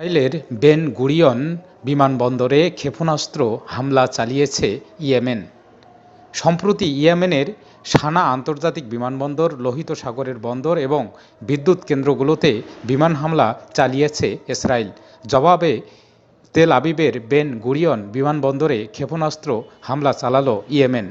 ইসরায়েলের Ben Gurion বিমানবন্দরে ক্ষেপণাস্ত্র হামলা চালিয়েছে ইয়েমেন। সম্প্রতি ইয়েমেনের সানা আন্তর্জাতিক বিমানবন্দর লোহিত সাগরের বন্দর এবং বিদ্যুৎ কেন্দ্রগুলোতে বিমান হামলা চালিয়েছে ইসরায়েল। জবাবে তেল আবিবের বেন গুরিয়ন বিমানবন্দরে ক্ষেপণাস্ত্র হামলা চালালো ইয়েমেন।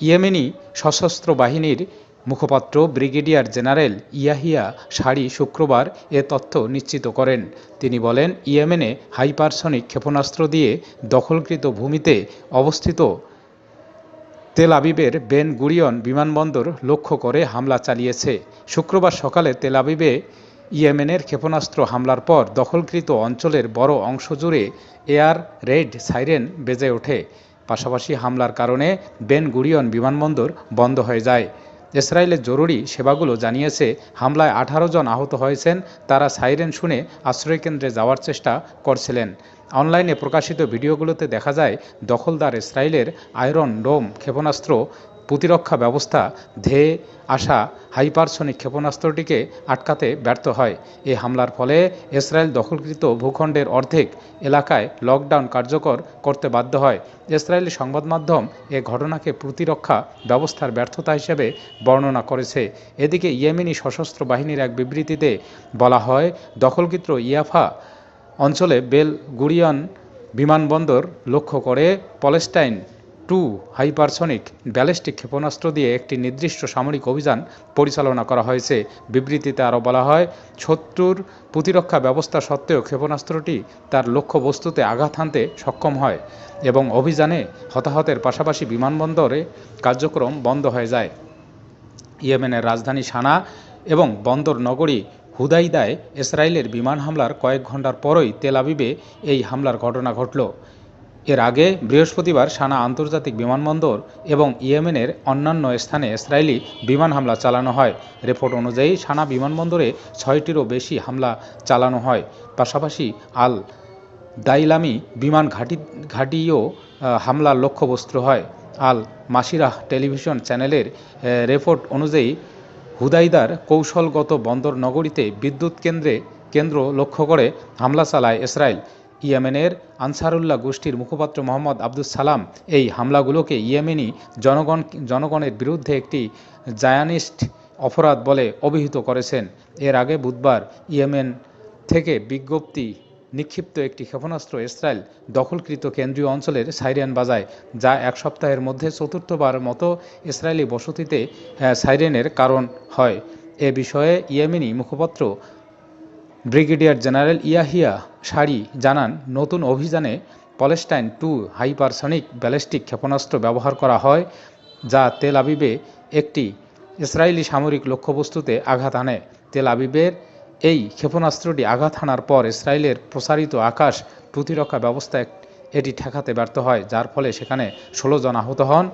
ইয়েমেনি সশস্ত্র বাহিনীর মুখপাত্র ব্রিগেডিয়ার জেনারেল ইয়াহিয়া সারি শুক্রবার এ তথ্য নিশ্চিত করেন। তিনি বলেন, ইয়েমেনে হাইপারসনিক ক্ষেপণাস্ত্র দিয়ে দখলকৃত ভূমিতে অবস্থিত তেল আবিবের বেন গুরিয়ন বিমানবন্দর লক্ষ্য করে হামলা চালিয়েছে। শুক্রবার সকালে তেল আবিবে ইয়েমেনের ক্ষেপণাস্ত্র হামলার পর দখলকৃত অঞ্চলের বড় অংশ জুড়ে এয়ার রেড সাইরেন বেজে ওঠে। পাশাপাশি হামলার কারণে বেন গুরিয়ন বিমানবন্দর বন্ধ হয়ে যায়। ইসরায়েলের জরুরি সেবাগুলো জানিয়েছে, হামলায় আঠারো জন আহত হয়েছেন। তারা সাইরেন শুনে আশ্রয়কেন্দ্রে যাওয়ার চেষ্টা করছিলেন। অনলাইনে প্রকাশিত ভিডিওগুলোতে দেখা যায়, দখলদার ইসরায়েলের আয়রন ডোম ক্ষেপণাস্ত্র প্রতিরক্ষা ব্যবস্থা, ধেয়ে আসা হাইপারসনিক ক্ষেপণাস্ত্রটিকে আটকাতে ব্যর্থ হয়। এই হামলার ফলে ইসরায়েল দখলকৃত ভূখণ্ডের অর্ধেক এলাকায় লকডাউন কার্যকর করতে বাধ্য হয়। ইসরায়েলি সংবাদ মাধ্যম এ ঘটনাকে প্রতিরক্ষা ব্যবস্থার ব্যর্থতা হিসেবে বর্ণনা করেছে। এদিকে ইয়েমেনি সশস্ত্র বাহিনীর এক বিবৃতিতে বলা হয়, দখলকৃত ইয়াফা অঞ্চলে বেল গুরিয়ন বিমানবন্দর লক্ষ্য করে পলেস্টাইন টু হাইপারসনিক ব্যালিস্টিক ক্ষেপণাস্ত্র দিয়ে একটি নির্দিষ্ট সামরিক অভিযান পরিচালনা করা হয়েছে। বিবৃতিতে আরও বলা হয়, শত্রুর প্রতিরক্ষা ব্যবস্থা সত্ত্বেও ক্ষেপণাস্ত্রটি তার লক্ষ্যবস্তুতে আঘাত হানতে সক্ষম হয় এবং অভিযানে হতাহতের পাশাপাশি বিমানবন্দরে কার্যক্রম বন্ধ হয়ে যায়। ইয়েমেনের রাজধানী সানা এবং বন্দর নগরী হুদাইদায় ইসরায়েলের বিমান হামলার কয়েক ঘণ্টার পরই তেল আবিবে এই হামলার ঘটনা ঘটল। এর আগে বৃহস্পতিবার সানা আন্তর্জাতিক বিমানবন্দর এবং ইয়েমেনের অন্যান্য স্থানে ইসরায়েলি বিমান হামলা চালানো হয়। রিপোর্ট অনুযায়ী সানা বিমানবন্দরে ছয়টিরও বেশি হামলা চালানো হয়। পাশাপাশি আল দাইলামি বিমান ঘাঁটি, ঘাঁটিও হামলার লক্ষ্যবস্তু হয়। আল মাসিরাহ টেলিভিশন চ্যানেলের রিপোর্ট অনুযায়ী হুদাইদার কৌশলগত বন্দর নগরীতে বিদ্যুৎ কেন্দ্রে, কেন্দ্র লক্ষ্য করে হামলা চালায় ইসরায়েল। ইয়েমেনের আনসারুল্লাহ গোষ্ঠীর মুখপাত্র মোহাম্মদ আব্দুস সালাম এই হামলাগুলোকে ইয়েমেনি জনগণ, জনগণের বিরুদ্ধে একটি জায়ানিস্ট অপরাধ বলে অভিহিত করেছেন। এর আগে বুধবার ইয়েমেন থেকে বিজ্ঞপ্তি নিক্ষিপ্ত একটি ক্ষেপণাস্ত্র ইসরায়েল দখলকৃত কেন্দ্রীয় অঞ্চলের সাইরেন বাজায়, যা এক সপ্তাহের মধ্যে চতুর্থবার মতো ইসরায়েলি বসতিতে সাইরেনের কারণ হয়। এ বিষয়ে ইয়েমেনি মুখপাত্র ব্রিগেডিয়ার জেনারেল ইয়াহিয়া সারি জানান, নতুন অভিযানে পলেস্টাইন টু হাইপারসনিক ব্যালিস্টিক ক্ষেপণাস্ত্র ব্যবহার করা হয়, যা তেল আবিবে একটি ইসরায়েলি সামরিক লক্ষ্যবস্তুতে আঘাত আনে। তেল আবিবের এই ক্ষেপণাস্ত্রটি আঘাত হানার পর ইসরায়েলের প্রসারিত আকাশ প্রতিরক্ষা ব্যবস্থা এটি ঠেকাতে ব্যর্থ হয়, যার ফলে সেখানে ষোলো জন আহত হন।